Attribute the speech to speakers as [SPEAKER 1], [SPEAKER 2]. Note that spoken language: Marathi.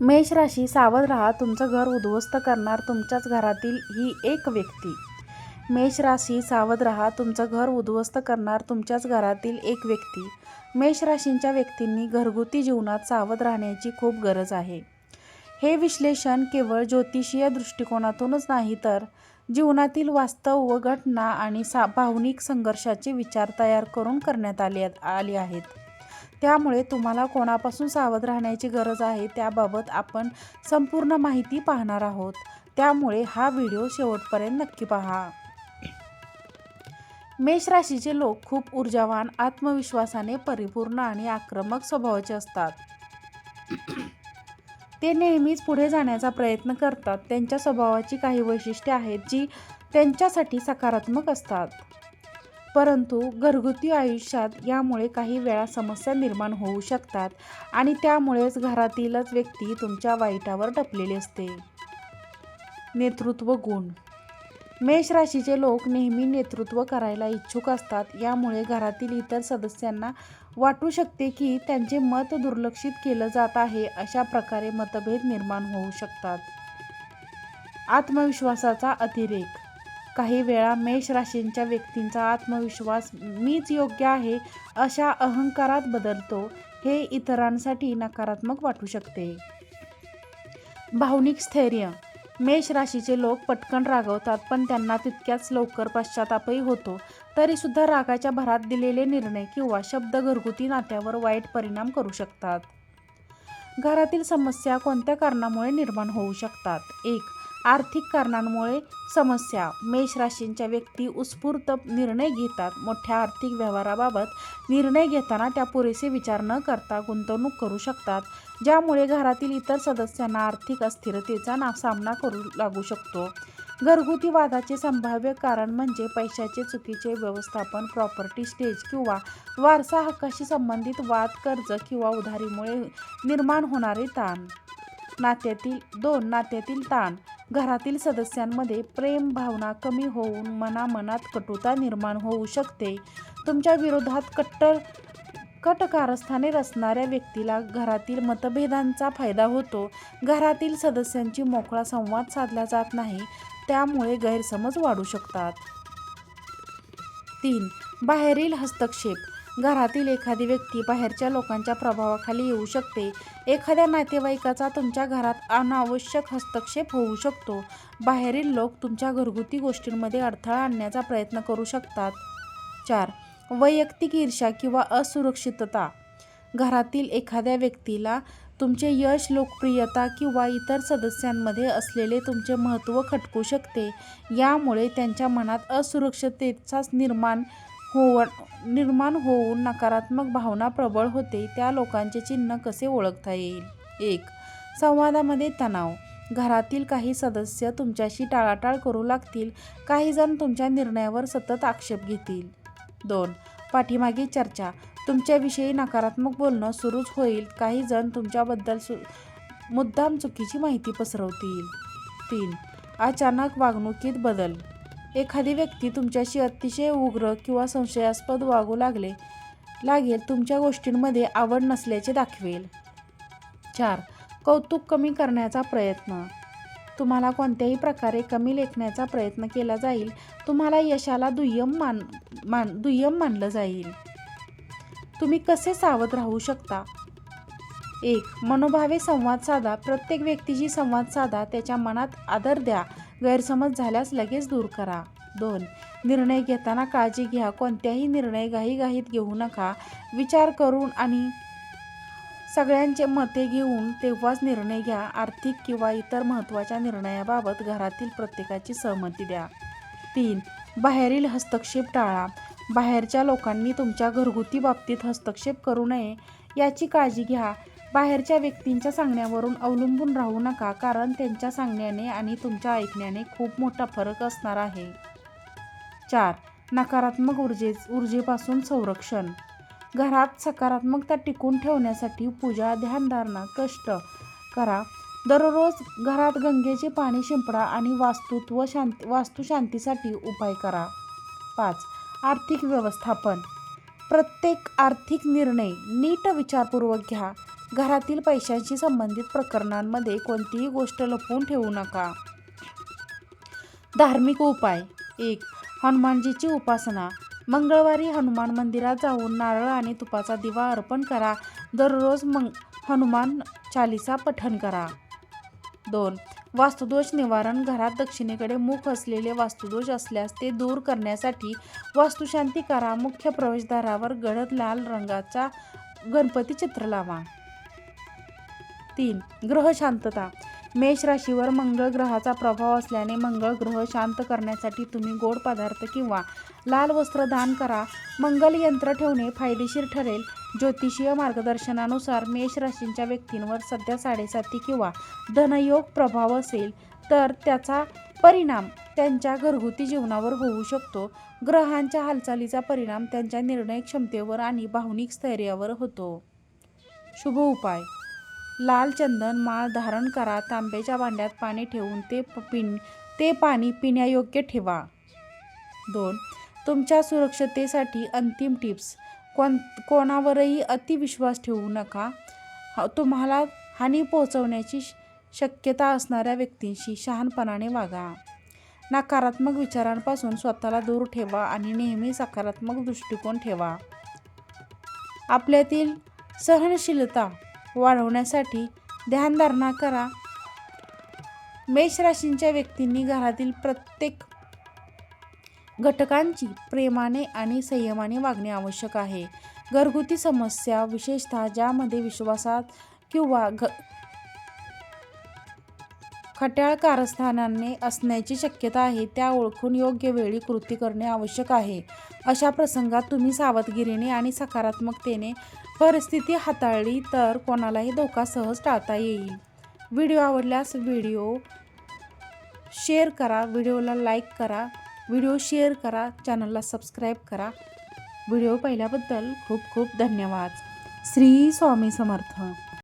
[SPEAKER 1] मेष राशी सावध राहा तुमचं घर उद्ध्वस्त करणार तुमच्याच घरातील ही एक व्यक्ती. मेष राशी सावध राहा तुमचं घर उद्ध्वस्त करणार तुमच्याच घरातील एक व्यक्ती. मेष राशींच्या व्यक्तींनी घरगुती जीवनात सावध राहण्याची खूप गरज आहे. हे विश्लेषण केवळ ज्योतिषीय दृष्टिकोनातूनच नाही तर जीवनातील वास्तव व घटना आणि सा भावनिक संघर्षाचे विचार तयार करून करण्यात आले आले आहेत. त्यामुळे तुम्हाला कोणापासून सावध राहण्याची गरज आहे त्याबाबत आपण संपूर्ण माहिती पाहणार आहोत. त्यामुळे हा व्हिडिओ शेवटपर्यंत नक्की पहा. मेष राशीचे लोक खूप ऊर्जावान आत्मविश्वासाने परिपूर्ण आणि आक्रमक स्वभावाचे असतात. ते नेहमीच पुढे जाण्याचा प्रयत्न करतात. त्यांच्या स्वभावाची काही वैशिष्ट्ये आहेत जी त्यांच्यासाठी सकारात्मक असतात. परंतु घरगुती आयुष्यात यामुळे काही वेळा समस्या निर्माण होऊ शकतात आणि त्यामुळेच घरातीलच व्यक्ती तुमच्या वाईटावर टपलेली असते. नेतृत्व गुण. मेष राशीचे लोक नेहमी नेतृत्व करायला इच्छुक असतात. यामुळे घरातील इतर सदस्यांना वाटू शकते की त्यांचे मत दुर्लक्षित केलं जात आहे अशा प्रकारे मतभेद निर्माण होऊ शकतात. आत्मविश्वासाचा अतिरेक. काही वेळा मेष राशींच्या व्यक्तींचा आत्मविश्वास मीच योग्य आहे अशा अहंकारात बदलतो हे इतरांसाठी नकारात्मक वाटू शकते. भावनिक स्थैर्य. मेष राशीचे लोक पटकन रागवतात पण त्यांना तितक्याच लवकर पश्चातापही होतो. तरीसुद्धा रागाच्या भरात दिलेले निर्णय किंवा शब्द घरगुती नात्यावर वाईट परिणाम करू शकतात. घरातील समस्या कोणत्या कारणामुळे निर्माण होऊ शकतात? एक आर्थिक कारणांमुळे समस्या. मेष राशींच्या व्यक्ती उत्स्फूर्त निर्णय घेतात. मोठ्या आर्थिक व्यवहाराबाबत निर्णय घेताना त्या पुरेसे विचार न करता गुंतवणूक करू शकतात ज्यामुळे घरातील इतर सदस्यांना आर्थिक अस्थिरतेचा ना सामना करू लागू शकतो. घरगुती वादाचे संभाव्य कारण म्हणजे पैशाचे चुकीचे व्यवस्थापन प्रॉपर्टी स्टेज किंवा वारसा हक्काशी संबंधित वाद कर्ज किंवा उधारीमुळे निर्माण होणारे ताण. नात्यातील दोन नात्यातील ताण. घरातील सदस्यांमध्ये प्रेम भावना कमी होऊन मनामनात कटुता निर्माण होऊ शकते. तुमच्या विरोधात कट्टर कट कारस्थाने रचणाऱ्या व्यक्तीला घरातील मतभेदांचा फायदा होतो. घरातील सदस्यांची मोकळा संवाद साधला जात नाही त्यामुळे गैरसमज वाढू शकतात. तीन बाहेरील हस्तक्षेप. घरातील एखादी व्यक्ती बाहेरच्या लोकांच्या प्रभावाखाली येऊ शकते. एखाद्या नातेवाईकाचा तुमच्या घरात अनावश्यक हस्तक्षेप होऊ शकतो. बाहेरील लोक तुमच्या घरगुती गोष्टींमध्ये अडथळा आणण्याचा प्रयत्न करू शकतात. चार. वैयक्तिक ईर्ष्या किंवा असुरक्षितता. घरातील एखाद्या व्यक्तीला तुमचे यश लोकप्रियता किंवा इतर सदस्यांमध्ये असलेले तुमचे महत्त्व खटकू शकते. यामुळे त्यांच्या मनात असुरक्षिततेचा निर्माण हो निर्माण होऊन नकारात्मक भावना प्रबळ होते त्या लोकांचे चिन्ह कसे ओळखता येईल? एक संवादामध्ये तणाव. घरातील काही सदस्य तुमच्याशी टाळाटाळ करू लागतील काही जण तुमच्या निर्णयावर सतत आक्षेप घेतील. दोन पाठीमागे चर्चा. तुमच्याविषयी नकारात्मक बोलणं सुरूच होईल काही जण तुमच्याबद्दल सु मुद्दाम चुकीची माहिती पसरवतील. तीन अचानक वागणुकीत बदल. एखादी व्यक्ती तुमच्याशी अतिशय उग्र किंवा संशयास्पद वागू लागले लागेल तुमच्या गोष्टींमध्ये आवड नसल्याचे दाखवेल. चार. कौतुक कमी करण्याचा प्रयत्न. तुम्हाला कोणत्याही प्रकारे कमी लेखण्याचा प्रयत्न केला जाईल तुम्हाला यशाला दुय्यम मान मान दुय्यम मानलं जाईल. तुम्ही कसे सावध राहू शकता? एक. मनोभावे संवाद साधा. प्रत्येक व्यक्तीशी संवाद साधा. त्याच्या मनात आदर द्या. गैरसमज झाल्यास लगेच दूर करा. दोन निर्णय घेताना काळजी घ्या. कोणत्याही निर्णय घाईघाईत घेऊ नका. विचार करून आणि सगळ्यांचे मते घेऊन तेव्हाच निर्णय घ्या. आर्थिक किंवा इतर महत्त्वाच्या निर्णयाबाबत घरातील प्रत्येकाची सहमती द्या. तीन बाहेरील हस्तक्षेप टाळा. बाहेरच्या लोकांनी तुमच्या घरगुती बाबतीत हस्तक्षेप करू नये. याची काळजी घ्या. बाहेरच्या व्यक्तींच्या सांगण्यावरून अवलंबून राहू नका कारण त्यांच्या सांगण्याने आणि तुमच्या ऐकण्याने खूप मोठा फरक असणार आहे. चार नकारात्मक ऊर्जे ऊर्जेपासून संरक्षण. घरात सकारात्मकता टिकून ठेवण्यासाठी पूजा ध्यानधारणा कष्ट करा. दररोज घरात गंगेचे पाणी शिंपडा आणि वास्तुत्व शांत वास्तुशांतीसाठी उपाय करा. पाच आर्थिक व्यवस्थापन. प्रत्येक आर्थिक निर्णय नीट विचारपूर्वक घ्या. घरातील पैशांशी संबंधित प्रकरणांमध्ये कोणतीही गोष्ट लपवून ठेवू नका. धार्मिक उपाय. एक हनुमानजीची उपासना. मंगळवारी हनुमान मंदिरात जाऊन नारळ आणि तुपाचा दिवा अर्पण करा. दररोज मंग हनुमान चालिसा पठण करा. दोन वास्तुदोष निवारण. घरात दक्षिणेकडे मुख असलेले वास्तुदोष असल्यास ते दूर करण्यासाठी वास्तुशांती करा. मुख्य प्रवेशद्वारावर गडद लाल रंगाचा गणपती चित्र लावा. तीन ग्रह शांतता. मेष राशीवर मंगळ ग्रहाचा प्रभाव असल्याने मंगळ ग्रह शांत करण्यासाठी तुम्ही गोड पदार्थ किंवा लाल वस्त्र दान करा. मंगल यंत्र ठेवणे फायदेशीर ठरेल. ज्योतिषीय मार्गदर्शनानुसार मेष राशींच्या व्यक्तींवर सध्या साडेसाती किंवा धनयोग प्रभाव असेल तर त्याचा परिणाम त्यांच्या घरगुती जीवनावर होऊ शकतो. ग्रहांच्या हालचालीचा परिणाम त्यांच्या निर्णय क्षमतेवर आणि भावनिक स्थैर्यावर होतो. शुभ उपाय. लाल चंदन माळ धारण करा तांब्याच्या भांड्यात पाणी ठेवून ते पिण ते पाणी पिण्यायोग्य ठेवा. दोन तुमच्या सुरक्षतेसाठी अंतिम टिप्स. कोण कोणावरही अतिविश्वास ठेवू नका. तुम्हाला हानी पोहोचवण्याची श- शक्यता असणाऱ्या व्यक्तींशी शहाणपणाने वागा. नकारात्मक विचारांपासून स्वतःला दूर ठेवा आणि नेहमी सकारात्मक दृष्टिकोन ठेवा. आपल्यातील सहनशीलता वाढवण्यासाठी ध्यानधारणा करा. मेष राशींच्या व्यक्तींनी घरातील प्रत्येक घटकांची प्रेमाने आणि संयमाने वागणे आवश्यक आहे. घरगुती समस्या विशेषतः ज्यामध्ये विश्वासात किंवा घ खट्याळ कारस्थानाने असण्याची शक्यता आहे त्या ओळखून योग्य वेळी कृती करणे आवश्यक आहे. अशा प्रसंगात तुम्ही सावधगिरीने आणि सकारात्मकतेने परिस्थिती हाताळली तर कोणालाही धोका सहज टाळता येईल. व्हिडिओ आवडल्यास व्हिडिओ शेअर करा व्हिडिओला लाईक करा व्हिडिओ शेअर करा चॅनलला सबस्क्राईब करा. व्हिडिओ पाहिल्याबद्दल खूप खूप धन्यवाद. श्री स्वामी समर्थ.